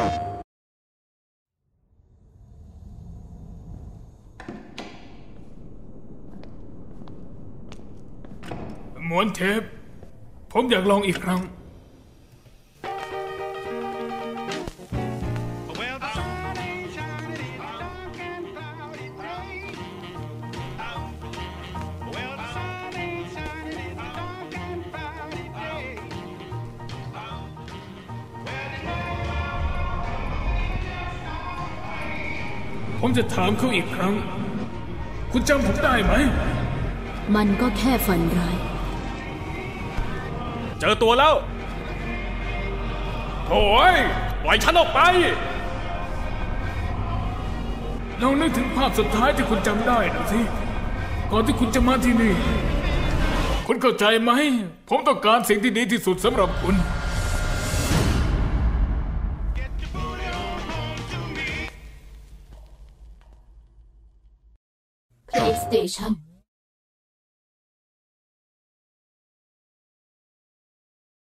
หมวนเทป ผมอยากลองอีกครั้ง ผมจะถามเขาอีกครั้ง คุณจำผมได้ไหม มันก็แค่ฝันร้าย เจอตัวแล้วโอ้ยปล่อยฉันออกไป ลองนึกถึงภาพสุดท้ายที่คุณจำได้หน่อยสิ ก่อนที่คุณจะมาที่นี่ คุณเข้าใจไหม ผมต้องการสิ่งที่ดีที่สุดสำหรับคุณ Station.